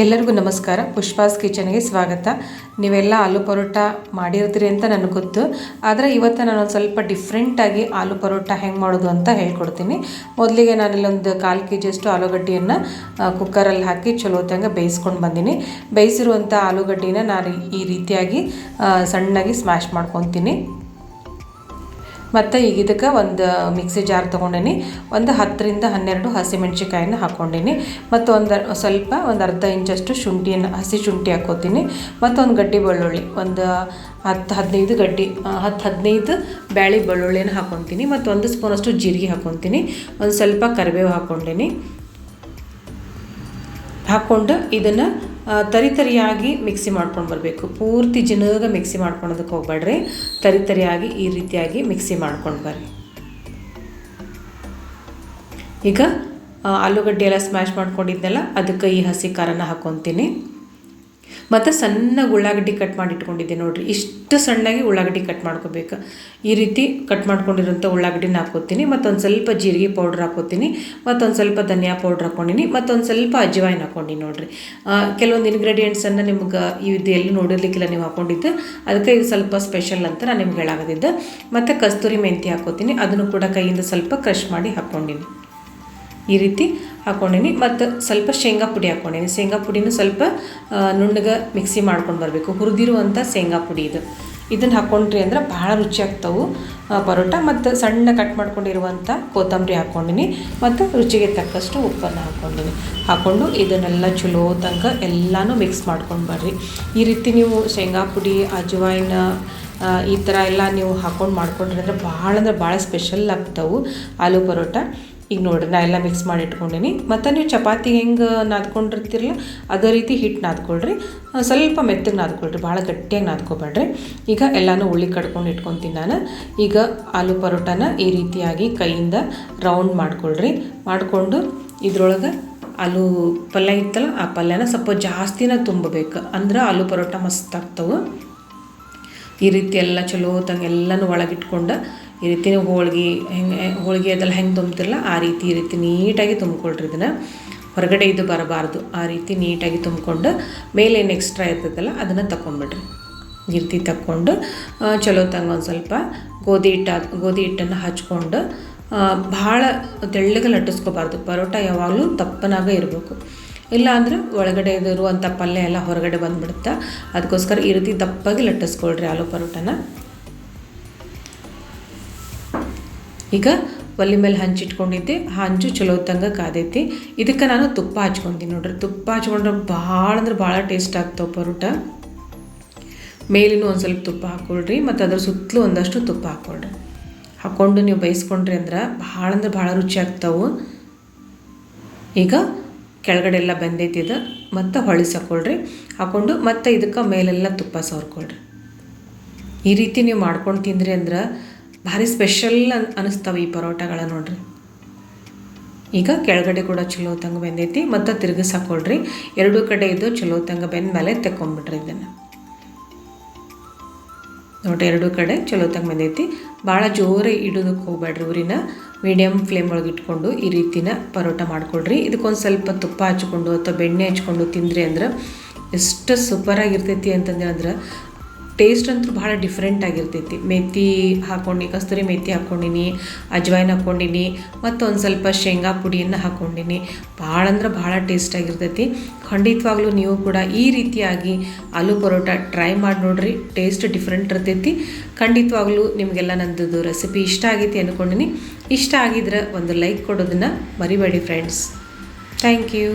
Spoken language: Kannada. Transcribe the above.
ಎಲ್ಲರಿಗೂ ನಮಸ್ಕಾರ. ಪುಷ್ಪಾಸ್ ಕಿಚನ್ಗೆ ಸ್ವಾಗತ. ನೀವೆಲ್ಲ ಆಲೂ ಪರೋಟ ಮಾಡಿರ್ತೀರಿ ಅಂತ ನನಗೆ ಗೊತ್ತು. ಆದರೆ ಇವತ್ತು ನಾನು ಒಂದು ಸ್ವಲ್ಪ ಡಿಫ್ರೆಂಟಾಗಿ ಆಲೂ ಪರೋಟ ಹೆಂಗೆ ಮಾಡೋದು ಅಂತ ಹೇಳ್ಕೊಡ್ತೀನಿ. ಮೊದಲಿಗೆ ನಾನಿಲ್ಲೊಂದು ಕಾಲು ಕೆ ಜಿಯಷ್ಟು ಆಲೂಗಡ್ಡೆಯನ್ನು ಕುಕ್ಕರಲ್ಲಿ ಹಾಕಿ ಚಲೋ ತಂಗ ಬೇಯಿಸ್ಕೊಂಡು ಬಂದೀನಿ. ಬೇಯಿಸಿರುವಂಥ ಆಲೂಗಡ್ಡೆನ ನಾನು ಈ ರೀತಿಯಾಗಿ ಸಣ್ಣಾಗಿ ಸಣ್ಣಗೆ ಸ್ಮ್ಯಾಶ್ ಮಾಡ್ಕೊತೀನಿ. ಮತ್ತು ಈಗ ಇದಕ್ಕೆ ಒಂದು ಮಿಕ್ಸಿ ಜಾರ್ ತೊಗೊಂಡೀನಿ. ಒಂದು ಹತ್ತರಿಂದ ಹನ್ನೆರಡು ಹಸಿಮೆಣ್ಸಿಕಾಯಿನ ಹಾಕ್ಕೊಂಡೀನಿ ಮತ್ತು ಒಂದು ಸ್ವಲ್ಪ ಒಂದು ಅರ್ಧ ಇಂಚಷ್ಟು ಶುಂಠಿಯನ್ನು, ಹಸಿ ಶುಂಠಿ ಹಾಕ್ಕೋತೀನಿ ಮತ್ತು ಒಂದು ಗಡ್ಡಿ ಬೆಳ್ಳುಳ್ಳಿ, ಒಂದು ಹತ್ತು ಹದಿನೈದು ಗಡ್ಡಿ ಹತ್ತು ಹದಿನೈದು ಬ್ಯಾಳಿ ಬೆಳ್ಳುಳ್ಳಿನ ಹಾಕ್ಕೊತೀನಿ ಮತ್ತು ಒಂದು ಸ್ಪೂನಷ್ಟು ಜೀರಿಗೆ ಹಾಕ್ಕೊತೀನಿ ಒಂದು ಸ್ವಲ್ಪ ಕರಿಬೇವು ಹಾಕ್ಕೊಂಡೀನಿ ಹಾಕ್ಕೊಂಡು ಇದನ್ನು ತರಿ ತರಿಯಾಗಿ ಮಿಕ್ಸಿ ಮಾಡ್ಕೊಂಡು ಬರಬೇಕು. ಪೂರ್ತಿ ಜಿನಗ ಮಿಕ್ಸಿ ಮಾಡ್ಕೊಳೋದಕ್ಕೆ ಹೋಗ್ಬೇಡ್ರಿ. ತರಿ ತರಿಯಾಗಿ ಈ ರೀತಿಯಾಗಿ ಮಿಕ್ಸಿ ಮಾಡ್ಕೊಂಡು ಬರ್ರಿ. ಈಗ ಆಲೂಗಡ್ಡೆ ಎಲ್ಲ ಸ್ಮ್ಯಾಶ್ ಮಾಡ್ಕೊಂಡಿದ್ದೆಲ್ಲ, ಅದಕ್ಕೆ ಈ ಹಸಿ ಖಾರನ ಹಾಕ್ಕೊತೀನಿ ಮತ್ತು ಸಣ್ಣಗೆ ಉಳ್ಳಾಗಡ್ಡಿ ಕಟ್ ಮಾಡಿ ಇಟ್ಕೊಂಡಿದ್ದೆ ನೋಡಿರಿ. ಇಷ್ಟು ಸಣ್ಣಗೆ ಉಳ್ಳಾಗಡ್ಡಿ ಕಟ್ ಮಾಡ್ಕೋಬೇಕು. ಈ ರೀತಿ ಕಟ್ ಮಾಡ್ಕೊಂಡಿರೋಂಥ ಉಳ್ಳಾಗಡ್ಡಿನ ಹಾಕೋತೀನಿ ಮತ್ತೊಂದು ಸ್ವಲ್ಪ ಜೀರಿಗೆ ಪೌಡ್ರ್ ಹಾಕೋತೀನಿ ಮತ್ತೊಂದು ಸ್ವಲ್ಪ ಧನಿಯಾ ಪೌಡ್ರ್ ಹಾಕ್ಕೊಂಡಿನಿ. ಮತ್ತೊಂದು ಸ್ವಲ್ಪ ಅಜ್ವಾಯಿನ ಹಾಕ್ಕೊಂಡು ನೋಡಿರಿ. ಕೆಲವೊಂದು ಇಂಗ್ರೀಡಿಯೆಂಟ್ಸನ್ನು ನಿಮ್ಗೆ ಇದು ಎಲ್ಲಿ ನೋಡಿರ್ಲಿಕ್ಕಿಲ್ಲ ನೀವು ಹಾಕೊಂಡಿದ್ದು. ಅದಕ್ಕೆ ಇದು ಸ್ವಲ್ಪ ಸ್ಪೆಷಲ್ ಅಂತ ನಾನು ನಿಮ್ಗೆ ಹೇಳಾಗದಿದ್ದು. ಮತ್ತು ಕಸ್ತೂರಿ ಮೆಂತಿ ಹಾಕೋತೀನಿ ಅದನ್ನು ಕೂಡ ಕೈಯಿಂದ ಸ್ವಲ್ಪ ಕ್ರಷ್ ಮಾಡಿ ಹಾಕ್ಕೊಂಡಿನಿ. ಈ ರೀತಿ ಹಾಕ್ಕೊಂಡೀನಿ ಮತ್ತು ಸ್ವಲ್ಪ ಶೇಂಗಾ ಪುಡಿ ಹಾಕ್ಕೊಂಡೀನಿ ಶೇಂಗಾ ಪುಡಿನೂ ಸ್ವಲ್ಪ ನುಣ್ಣಗೆ ಮಿಕ್ಸಿ ಮಾಡ್ಕೊಂಡು ಬರಬೇಕು. ಹುರಿದಿರುವಂಥ ಶೇಂಗಾ ಪುಡಿ ಇದು. ಇದನ್ನು ಹಾಕ್ಕೊಂಡ್ರಿ ಅಂದ್ರೆ ಭಾಳ ರುಚಿ ಆಗ್ತವೆ ಆ, ಪರೋಟ. ಮತ್ತು ಸಣ್ಣ ಕಟ್ ಮಾಡ್ಕೊಂಡಿರುವಂಥ ಕೊತ್ತಂಬರಿ ಹಾಕ್ಕೊಂಡಿನಿ ಮತ್ತು ರುಚಿಗೆ ತಕ್ಕಷ್ಟು ಉಪ್ಪನ್ನು ಹಾಕ್ಕೊಂಡಿನಿ ಹಾಕ್ಕೊಂಡು ಇದನ್ನೆಲ್ಲ ಚಲೋ ತನಕ ಎಲ್ಲನೂ ಮಿಕ್ಸ್ ಮಾಡ್ಕೊಂಡು ಬರ್ರಿ. ಈ ರೀತಿ ನೀವು ಶೇಂಗಾ ಪುಡಿ ಅಜವಾಯಿನ ಈ ಥರ ಎಲ್ಲ ನೀವು ಹಾಕ್ಕೊಂಡು ಮಾಡ್ಕೊಂಡ್ರಿ ಅಂದ್ರೆ ಭಾಳ ಅಂದ್ರೆ ಭಾಳ ಸ್ಪೆಷಲ್ ಆಗ್ತವೆ. ಆಲೂ ಪರೋಟ. ಈಗ ನೋಡಿರಿ, ನಾ ಎಲ್ಲ ಮಿಕ್ಸ್ ಮಾಡಿ ಇಟ್ಕೊಂಡೀನಿ. ಮತ್ತು ನೀವು ಚಪಾತಿ ಹೆಂಗೆ ನಾದ್ಕೊಂಡಿರ್ತಿರಲ್ಲ, ಅದೇ ರೀತಿ ಹಿಟ್ಟು ನಾದ್ಕೊಳ್ರಿ. ಸ್ವಲ್ಪ ಮೆತ್ತಗೆ ನಾದ್ಕೊಳ್ರಿ, ಭಾಳ ಗಟ್ಟಿಯಾಗಿ ನಾದ್ಕೊಬೇಡ್ರಿ ಈಗ ಎಲ್ಲನೂ ಉಳ್ಳಿ ಕಡ್ಕೊಂಡು ಇಟ್ಕೊತೀನಿ ನಾನು. ಈಗ ಆಲೂ ಪರೋಟನ ಈ ರೀತಿಯಾಗಿ ಕೈಯಿಂದ ರೌಂಡ್ ಮಾಡ್ಕೊಳ್ರಿ. ಮಾಡಿಕೊಂಡು ಇದ್ರೊಳಗೆ ಆಲೂ ಪಲ್ಯ ಇತ್ತಲ್ಲ, ಆ ಪಲ್ಯನ ಸ್ವಲ್ಪ ಜಾಸ್ತಿನ ತುಂಬಬೇಕು. ಅಂದ್ರೆ ಆಲೂ ಪರೋಟ ಮಸ್ತ್ ಆಗ್ತವೆ. ಈ ರೀತಿ ಎಲ್ಲ ಚಲೋ ತಂಗೆ ಎಲ್ಲನೂ ಒಳಗಿಟ್ಕೊಂಡು ಈ ರೀತಿ ನೀವು ಹೋಳಿಗೆ ಹೆಂಗೆ ಹೋಳಿಗೆ ಅದೆಲ್ಲ ಹೆಂಗೆ ತುಂಬ್ತಿರಲ್ಲ ಆ ರೀತಿ, ಈ ರೀತಿ ನೀಟಾಗಿ ತುಂಬ್ಕೊಳ್ರಿ ಇದನ್ನು. ಹೊರಗಡೆ ಇದು ಬರಬಾರ್ದು. ಆ ರೀತಿ ನೀಟಾಗಿ ತುಂಬಿಕೊಂಡು ಮೇಲೆ ಏನು ಎಕ್ಸ್ಟ್ರಾ ಇರ್ತೈತಲ್ಲ ಅದನ್ನು ತಗೊಂಬಿಡ್ರಿ ಈ ರೀತಿ ತಕ್ಕೊಂಡು ಚಲೋ ತಂಗ ಒಂದು ಸ್ವಲ್ಪ ಗೋಧಿ ಹಿಟ್ಟು, ಗೋಧಿ ಹಿಟ್ಟನ್ನು ಹಚ್ಕೊಂಡು ಭಾಳ ತೆಳ್ಳಗೆ ಲಟ್ಟಿಸ್ಕೋಬಾರ್ದು. ಪರೋಟ ಯಾವಾಗಲೂ ತಪ್ಪನಾಗ ಇರಬೇಕು. ಇಲ್ಲ ಒಳಗಡೆ ಇರುವಂಥ ಪಲ್ಯ ಎಲ್ಲ ಹೊರಗಡೆ ಬಂದ್ಬಿಡುತ್ತೆ, ಅದಕ್ಕೋಸ್ಕರ ಈ ರೀತಿ ದಪ್ಪಾಗಿ ಲಟ್ಟಿಸ್ಕೊಳ್ರಿ ಆಲೂ ಪರೋಟನ. ಈಗ ಒಲೆ ಮೇಲೆ ಹಂಚಿಟ್ಕೊಂಡಿದ್ದೆ ಹಂಚು ಚಲೋ ತಂಗ ಕಾದೈತಿ. ಇದಕ್ಕೆ ನಾನು ತುಪ್ಪ ಹಚ್ಕೊಂತೀನಿ ನೋಡ್ರಿ. ತುಪ್ಪ ಹಚ್ಕೊಂಡ್ರೆ ಭಾಳ ಅಂದ್ರೆ ಭಾಳ ಟೇಸ್ಟ್ ಆಗ್ತಾವ ಪರೋಟ. ಮೇಲಿನೂ ಒಂದು ಸ್ವಲ್ಪ ತುಪ್ಪ ಹಾಕ್ಕೊಳ್ರಿ ಮತ್ತು ಅದ್ರ ಸುತ್ತಲೂ ಒಂದಷ್ಟು ತುಪ್ಪ ಹಾಕ್ಕೊಳ್ರಿ ಹಾಕ್ಕೊಂಡು ನೀವು ಬೇಯಿಸ್ಕೊಂಡ್ರಿ ಅಂದ್ರೆ ಭಾಳ ಅಂದ್ರೆ ಭಾಳ ರುಚಿ ಆಗ್ತಾವೆ. ಈಗ ಕೆಳಗಡೆ ಎಲ್ಲ ಬೆಂದೈತಿದ ಮತ್ತು ಹೊಳಿಸಿ ಹಾಕ್ಕೊಳ್ರಿ ಹಾಕ್ಕೊಂಡು ಮತ್ತು ಇದಕ್ಕೆ ಮೇಲೆಲ್ಲ ತುಪ್ಪ ಸವರ್ಕೊಳ್ರಿ. ಈ ರೀತಿ ನೀವು ಮಾಡ್ಕೊಂಡು ತಿಂದ್ರಿ ಅಂದ್ರೆ ಭಾರಿ ಸ್ಪೆಷಲ್ ಅನ್, ಅನಿಸ್ತಾವೆ ಈ ಪರೋಟಗಳ ನೋಡ್ರಿ. ಈಗ ಕೆಳಗಡೆ ಕೂಡ ಚಲೋ ತಂಗ ಬೆಂದೈತಿ, ಮತ್ತು ತಿರುಗಿಸಾಕೊಳ್ರಿ ಎರಡೂ ಕಡೆ ಇದು ಚಲೋ ತಂಗ ಬೆಂದ ಮೇಲೆ ತೆಕ್ಕೊಂಬಿಟ್ರಿ ಇದನ್ನು. ನೋಡ್ರಿ, ಎರಡೂ ಕಡೆ ಚಲೋ ತಂಗ ಬಂದೈತಿ. ಭಾಳ ಜೋರಾಗಿ ಇಡೋದಕ್ಕೆ ಹೋಗ್ಬೇಡ್ರಿ ಊರಿನ. ಮೀಡಿಯಮ್ ಫ್ಲೇಮ್ ಒಳಗೆ ಇಟ್ಕೊಂಡು ಈ ರೀತಿನ ಪರೋಟ ಮಾಡ್ಕೊಳ್ರಿ ಇದಕ್ಕೊಂದು ಸ್ವಲ್ಪ ತುಪ್ಪ ಹಚ್ಕೊಂಡು ಅಥವಾ ಬೆಣ್ಣೆ ಹಚ್ಕೊಂಡು ತಿಂದ್ರಿ ಅಂದ್ರೆ ಎಷ್ಟು ಸೂಪರಾಗಿರ್ತೈತಿ ಅಂತಂದ್ರೆ ಟೇಸ್ಟ್ ಅಂತೂ ಭಾಳ ಡಿಫ್ರೆಂಟ್ ಆಗಿರ್ತೈತಿ. ಮೆಥಿ ಹಾಕ್ಕೊಂಡು ಕಸ್ತೂರಿ ಮೆಥಿ ಹಾಕ್ಕೊಂಡಿನಿ ಅಜ್ವಾಯ್ನ ಹಾಕ್ಕೊಂಡಿನಿ ಮತ್ತು ಒಂದು ಸ್ವಲ್ಪ ಶೇಂಗಾ ಪುಡಿಯನ್ನು ಹಾಕ್ಕೊಂಡಿನಿ ಭಾಳ ಅಂದ್ರೆ ಭಾಳ ಟೇಸ್ಟ್ ಆಗಿರ್ತೈತಿ. ಖಂಡಿತವಾಗ್ಲೂ ನೀವು ಕೂಡ ಈ ರೀತಿಯಾಗಿ ಆಲೂ ಪರೋಟ ಟ್ರೈ ಮಾಡಿ ನೋಡ್ರಿ ಟೇಸ್ಟ್ ಡಿಫ್ರೆಂಟ್ ಇರ್ತೈತಿ. ಖಂಡಿತವಾಗ್ಲೂ ನಿಮಗೆಲ್ಲ ನಂದು ರೆಸಿಪಿ ಇಷ್ಟ ಆಗೈತಿ ಅಂದ್ಕೊಂಡಿನಿ ಇಷ್ಟ ಆಗಿದ್ರೆ ಒಂದು ಲೈಕ್ ಕೊಡೋದನ್ನು ಮರಿಬೇಡಿ ಫ್ರೆಂಡ್ಸ್ ಥ್ಯಾಂಕ್ ಯು